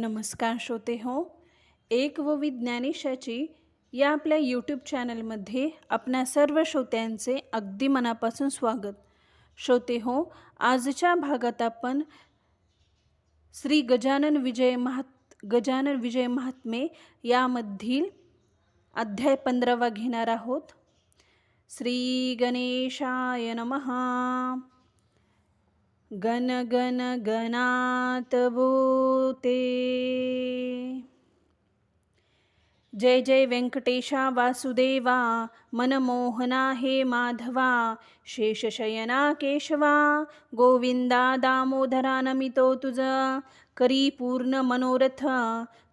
नमस्कार श्रोते हो एक व विज्ञानिशाची या आपल्या यूट्यूब चॅनलमध्ये आपल्या सर्व श्रोत्यांचे अगदी मनापासून स्वागत. श्रोते हो आजच्या भागात आपण श्री गजानन विजय महात गजानन विजय महात्मे यामधील अध्याय पंधरावा घेणार आहोत. श्री गणेशाय नमहा गण गण गणात भूते। जय जय व्यंकटेशा वासुदेवा मनमोहना हे माधवा शेषशयना केशवा गोविंदा दामोदरा नमितो तुझ। करी पूर्ण मनोरथ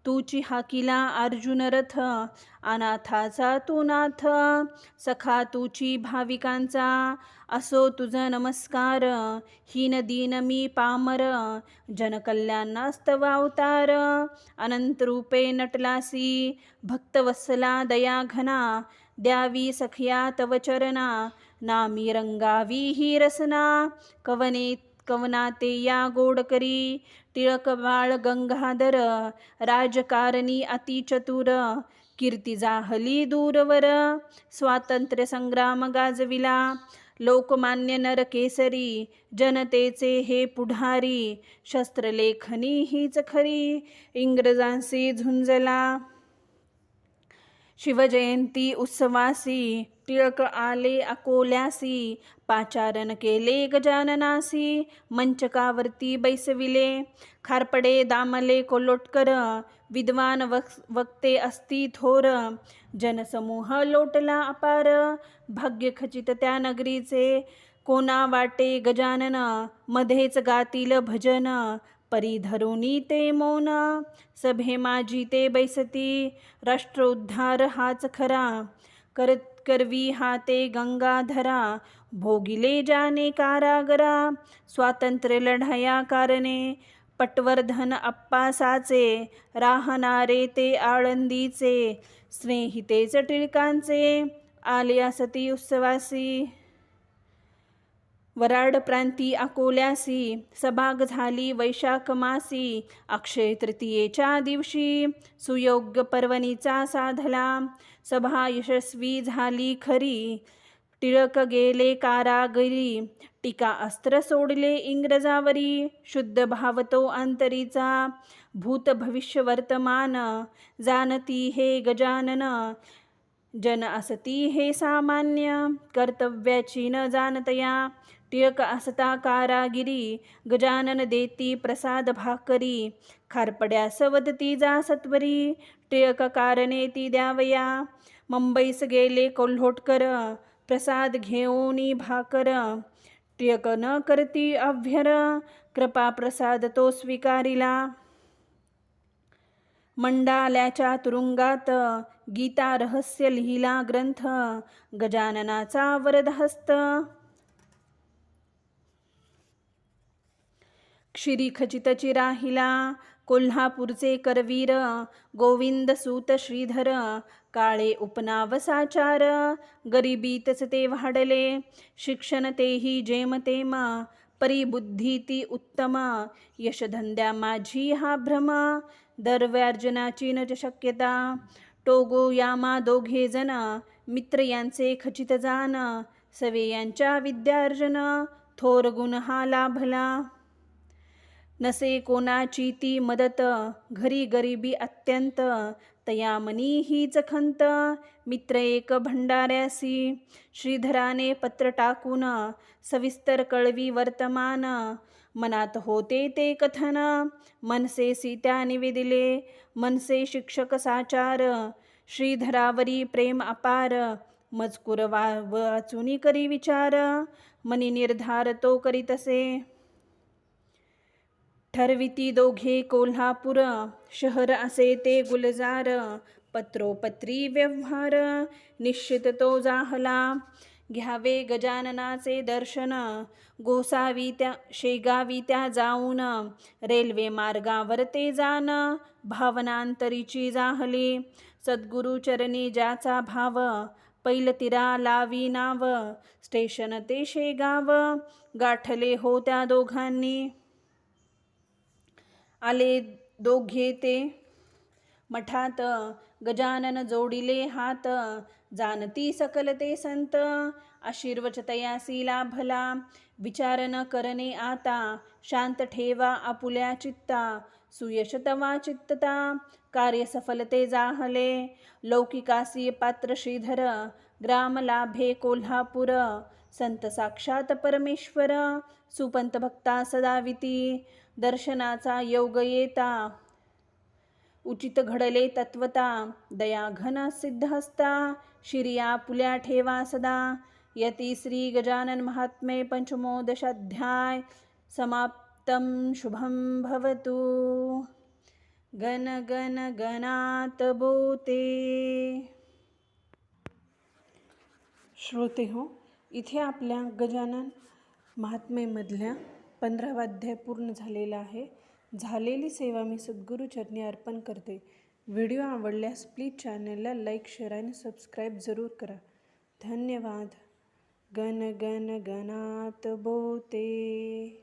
तूची हाकिला अर्जुन रथ अनाथाचा तू नाथ सखा तुची भाविकांचा असो तुझ नमस्कार हीन दीन मी पामर जनकल्याणास्तव अवतार अनंत रूपे नटलासी भक्तवत्सला दया घना द्यावी सखया तव चरणा नामी रंगावी ही रसना कवने कवनाते या गोडकरी टिळक बाळ गंगाधर राजकारणी अतिचतुर कीर्ती जाहली दूरवर स्वातंत्र्य संग्राम गाजविला लोकमान्य नरकेसरी जनतेचे हे पुढारी शस्त्रलेखनी हीच खरी इंग्रजांशी झुंजला. शिवजयंती उत्सवासी टिळक आले अकोल्यासी पाचारण केले गजाननासी मंचकावरती बैसविले. खारपडे दामले कोलोटकर विद्वान वक् वक्ते असती थोर जनसमूह लोटला अपार. भाग्य खचित त्या नगरीचे कोणा वाटे गजानन मध्येच गातील भजन परिधरुनी ते मौन सभे माझी ते बैसती राष्ट्रोद्धार हाच खरा कर करवी हाते गंगाधरा भोगिले जाने कारागरा स्वातंत्र्य लढाया कारणे पटवर्धन अप्पासाचे राहणारे ते आळंदीचे स्नेहितेच टिळकांचे आले असती उत्सवासी. वराड प्रांती अकोल्यासी सभाग झाली वैशाख मासी अक्षय तृतीयेच्या दिवशी सुयोग्य पर्वणीचा साधला. सभा यशस्वी झाली खरी टिळक गेले कारागिरी टीका अस्त्र सोडले इंग्रजावरी शुद्ध भावतो अंतरीचा भूत भविष्य वर्तमान जानती हे गजानन जन असती हे सामान्य कर्तव्याची न जाणतया. टिळक असता कारागिरी गजानन देती प्रसाद भाकरी. खारपड्या वदती जा सत्वरी टिळक कारणे ती द्यावया. मुंबईस गेले कोल्होटकर प्रसाद घेऊनी भाकर. टिळक न करती अभ्यर कृपा प्रसाद तो स्वीकारिला. मंडाल्याच्या तुरुंगात गीता रहस्य लिहिला ग्रंथ गजाननाचा वरदहस्त. क्षिरी खचितची राहिला कोल्हापूरचे करवीर गोविंद सूत श्रीधर काळे उपनावसाचार गरिबीतच ते वाढले शिक्षण तेही जेमतेमा परिबुद्धी ती उत्तमा यशधंद्या माझी हा भ्रम दरव्यार्जनाची न शक्यता टोगो यामा दोघे जण मित्र यांचे खचित जान सवे यांच्या विद्यार्जन थोर गुण हा लाभला नसे कोणाची ती मदत घरी गरिबी अत्यंत तया मनी हीच खंत मित्र एक भंडाऱ्यासी. श्रीधराने पत्र टाकून सविस्तर कळवी वर्तमान. मनात होते ते कथन मनसे सीत्या निवेदिले. मनसे शिक्षक साचार श्रीधरावरी प्रेम अपार. मजकूर वा वाचुनी करी विचार मनी निर्धार तो करीतसे ठरविती दोघे कोल्हापूर शहर असे ते गुलजार पत्रोपत्री व्यवहार निश्चित तो जाहला. घ्यावे गजाननाचे दर्शन गोसावी त्या शेगावी त्या जाऊन रेल्वे मार्गावर ते जाण भावनांतरीची जाहली. सद्गुरु चरणी ज्याचा भाव पैलतिरा लावी नाव स्टेशन ते शेगाव गाठले हो त्या दोघांनी. आले दोघे ते. मठात गजानन जोडिले हात. जानती सकल ते संत. आशीर्वच लाभला विचार न करणे आता. शांत ठेवा आपुल्या चित्ता. सुयश तवा चित्तता. कार्य सफलते जाहले. लौकिकासी पात्र श्रीधर. ग्राम लाभे कोल्हापूर. संत साक्षात परमेश्वर सुपंत भक्ता सदाविती दर्शनाचा योग येता उचित घडले तत्वता दयाघन सिद्धहस्ता शिरिया पुल्या ठेवा सदा. यती श्री गजानन महात्मे पंचमोदशाध्याय. समाप्तम शुभम भवतु। गण गण गणात बोते। श्रोते हो इथे आपल्या गजानन महात्मेमधल्या पंधरावा अध्याय पूर्ण झालेला आहे. झालेली सेवा मी सद्गुरूचरणी अर्पण करते. व्हिडिओ आवडल्यास प्लीज चॅनलला लाईक शेअर आणि सबस्क्राईब जरूर करा. धन्यवाद. गण गण गणात बोते.